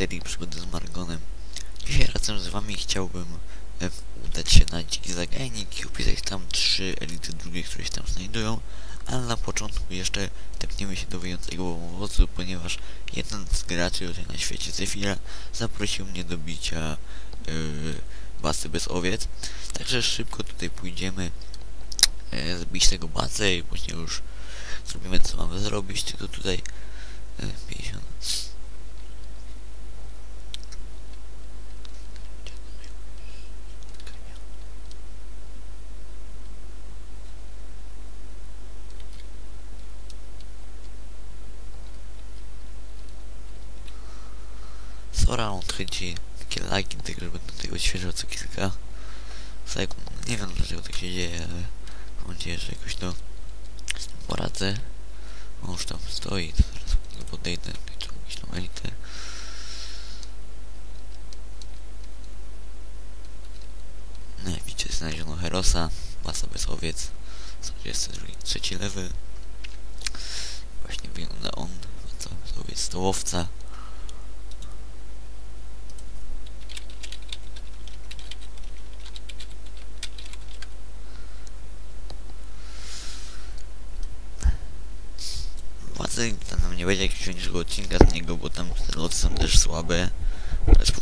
serii Przygody z Margonem. Dzisiaj razem z wami chciałbym e, udać się na dziki zagajnik i opisać tam trzy elity drugie, które się tam znajdują, ale na początku jeszcze tepniemy się do wyjącego owocu, ponieważ jeden z graczy tutaj na świecie Zefira zaprosił mnie do bicia yy, basy bez owiec, także szybko tutaj pójdziemy e, zbić tego basę i później już zrobimy co mamy zrobić, tylko tutaj e, 50 Sora on chodzi takie lagi, tak że będę tego odświeżał co kilka sekund. Nie wiem dlaczego tak się dzieje, ale mam nadzieję, że jakoś to z tym poradzę. On już tam stoi, to zaraz do niego podejdę, tutaj trzeba jakąś tą elitę. No jak widzicie, znaleziono Herosa, masa bez owiec, 42, trzeci level. Właśnie wygląda on, masa bez owiec, stołowca. Władzy tam nie będzie jakiegoś większego odcinka z niego, bo tam te loty są też słabe.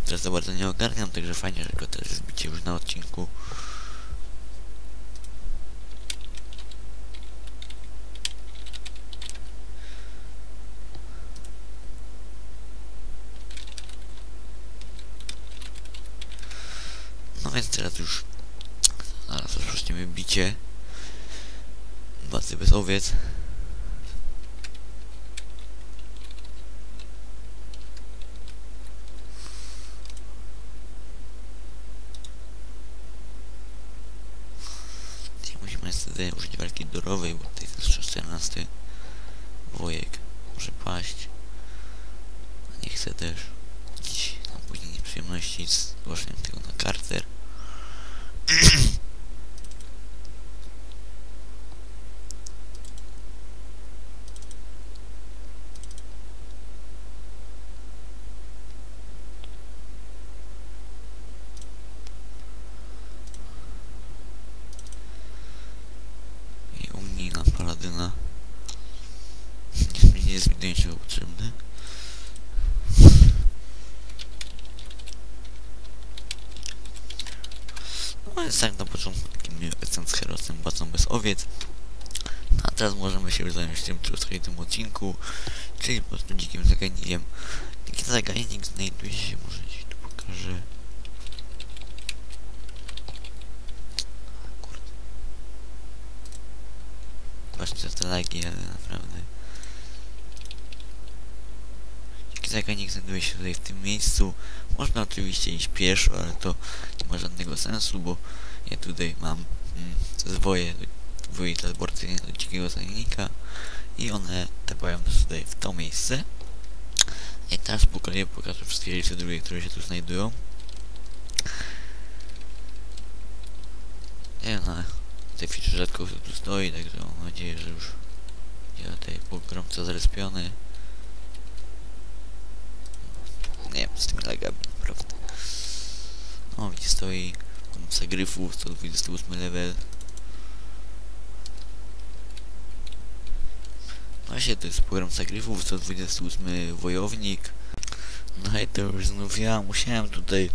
Teraz za bardzo nie ogarniam, także fajnie, że go też zbicie już na odcinku. No więc teraz już zaraz rozpoczniemy bicie. Bazy bez owiec. Tutaj musimy niestety użyć walki dorowej, bo tutaj jest jeszcze 14 wojek może paść. Nie chcę też mieć tam później nieprzyjemności z zgłaszeniem tego na karter. I u mnie na paladyna. Nie, nie jest niczego potrzebny. No więc tak na początku takim akcent z Herosem, bacą bez owiec. No a teraz możemy się już zająć tym, co w tym odcinku, czyli po prostu dzikim zagadnieniem. Taki zagadnik znajduje się, może gdzieś tu pokażę. Kurde. Patrzcie te lagi, ale naprawdę. Zagadnik znajduje się tutaj w tym miejscu. Można oczywiście iść pieszo, ale to nie ma żadnego sensu, bo ja tutaj mam mm, zwoje, zwoje teleportacyjne do dzikiego zagadnika i one trafiają nas tutaj w to miejsce. I teraz po kolei pokażę wszystkie listy drugie, które się tu znajdują. Nie no, tej feature rzadko tu stoi, także mam nadzieję, że już ja tutaj pogromca zrespiony. Nie wiem, z tymi lagami, naprawdę. O, widzicie, stoi gryfów, 128 level. Właśnie to jest pogromca gryfów, 128 wojownik. No i to już znów ja musiałem tutaj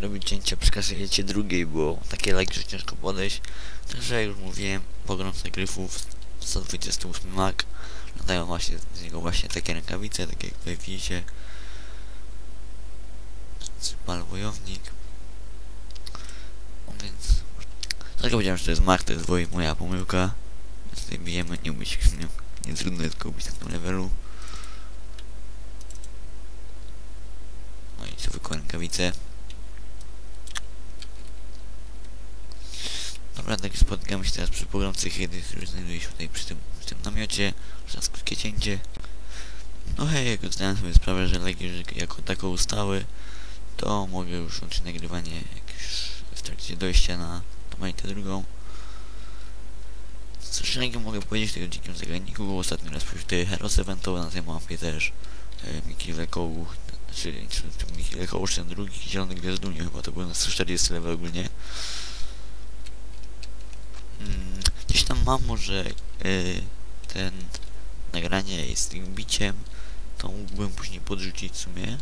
robić cięcia przy kasecie drugiej, bo takie lagi, że ciężko podejść. Także jak już mówiłem, pogromca gryfów, 128 mak. Latają właśnie z niego właśnie takie rękawice, takie jak tutaj widzicie. Cypal wojownik. No więc... Tak powiedziałem, że to jest mak, to jest woj, moja pomyłka. Więc tutaj bijemy, nie umieć nie, nie trudno jest go ubić na tym levelu. rękawice. Dobra, tak spotykamy się teraz przy pogromcy Hydy, który znajduje się tutaj przy tym, przy tym namiocie. Teraz krótkie cięcie. No hej, jak zdałem sobie sprawę, że leki że jako tako ustały, to mogę już łączyć nagrywanie jak już w trakcie dojścia na tą drugą. Coś innego mogę powiedzieć o dzikim zagraniku, ostatni raz tutaj Heros eventowy na tej mapie też e, Miki Lekołu, znaczy czy, czy Miki Lekołu, czy ten drugi zielony gwiazdunie chyba to był na 140 level ogólnie. Mm, gdzieś tam mam może e, ten nagranie z tym biciem, to mógłbym później podrzucić w sumie.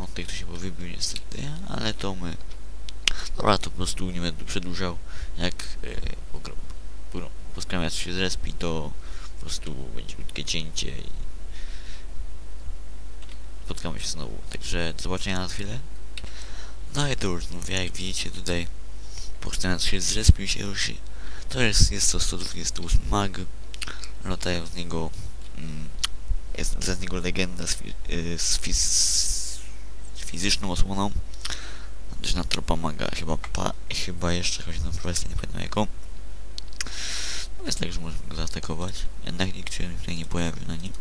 On tutaj ktoś się wybił niestety, ale to my. Dobra, to po prostu nie będę przedłużał. Jak e, poskramiacz się zrespi, to po prostu będzie krótkie cięcie i spotkamy się znowu. Także do zobaczenia na chwilę. No i to już mówię, jak widzicie tutaj poskramiacz się zrespił się już. To jest, jest to 128 mag. Latają z niego mm, jest za niego legenda z, fi y, z, z fizyczną osłoną. Też na tropa maga, chyba pa, chyba jeszcze chodzi na profesję, nie pamiętam jaką. No jest tak, że możemy go zaatakować. Jednak nikt się tutaj nie pojawił na nim.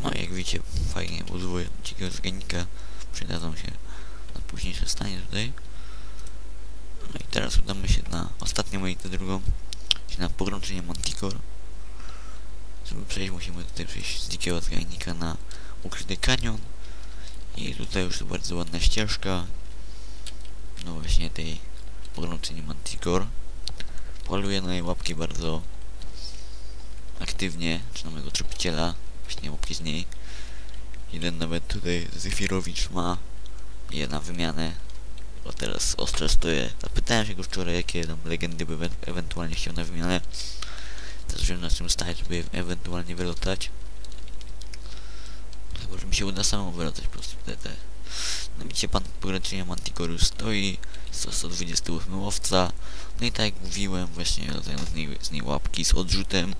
No jak widzicie, fajnie uzły dzikiego zganika przydadzą się na późniejsze stanie tutaj. No i teraz udamy się na ostatnią i tę drugą, czyli na pogrączenie Manticore. Żeby przejść musimy tutaj przejść z dzikiego zgajnika na ukryty kanion. I tutaj już bardzo ładna ścieżka. No właśnie tej pogrączenie Manticore. Poluje na jej łapki bardzo aktywnie, czy na mojego tropiciela. Właśnie łapki z niej. Jeden nawet tutaj Zefirowicz ma je na wymianę bo teraz ostro stoję. Zapytałem się go wczoraj, jakie tam legendy by ewentualnie chciał na wymianę. Też wiem na czym stać, żeby ewentualnie wylotać. Chyba, że mi się uda samemu wylotać po prostu te, te. No widzicie, pan pograniczenia Manticoru stoi, 128 łowca. No i tak jak mówiłem, właśnie latają z niej, z niej łapki z odrzutem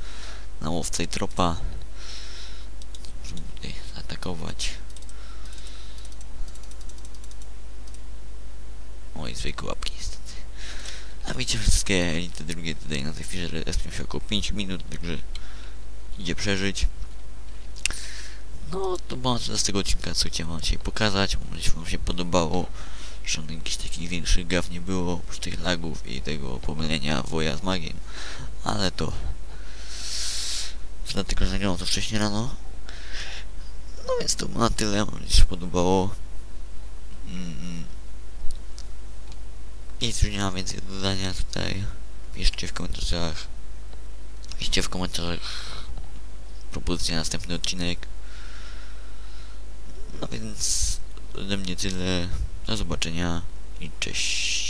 na łowca i tropa. Żeby tutaj atakować. Oj, zwykłe łapki niestety. A widzicie wszystkie elity drugie tutaj na tej chwili respią się około 5 minut, także idzie przeżyć. No to było z tego odcinka, co chciałem wam dzisiaj pokazać. Mam nadzieję, wam się podobało. Że jakichś takich większych gaw nie było, oprócz tych lagów i tego pomylenia woja z magiem. Ale to... Dlatego, że nagrałem to wcześniej rano. No więc to na tyle, mam nadzieję, się podobało. Mm -mm. Nic już nie mam więcej do dodania tutaj. Piszcie w komentarzach. Piszcie w komentarzach propozycję na następny odcinek. No więc ode mnie tyle. Do zobaczenia i cześć.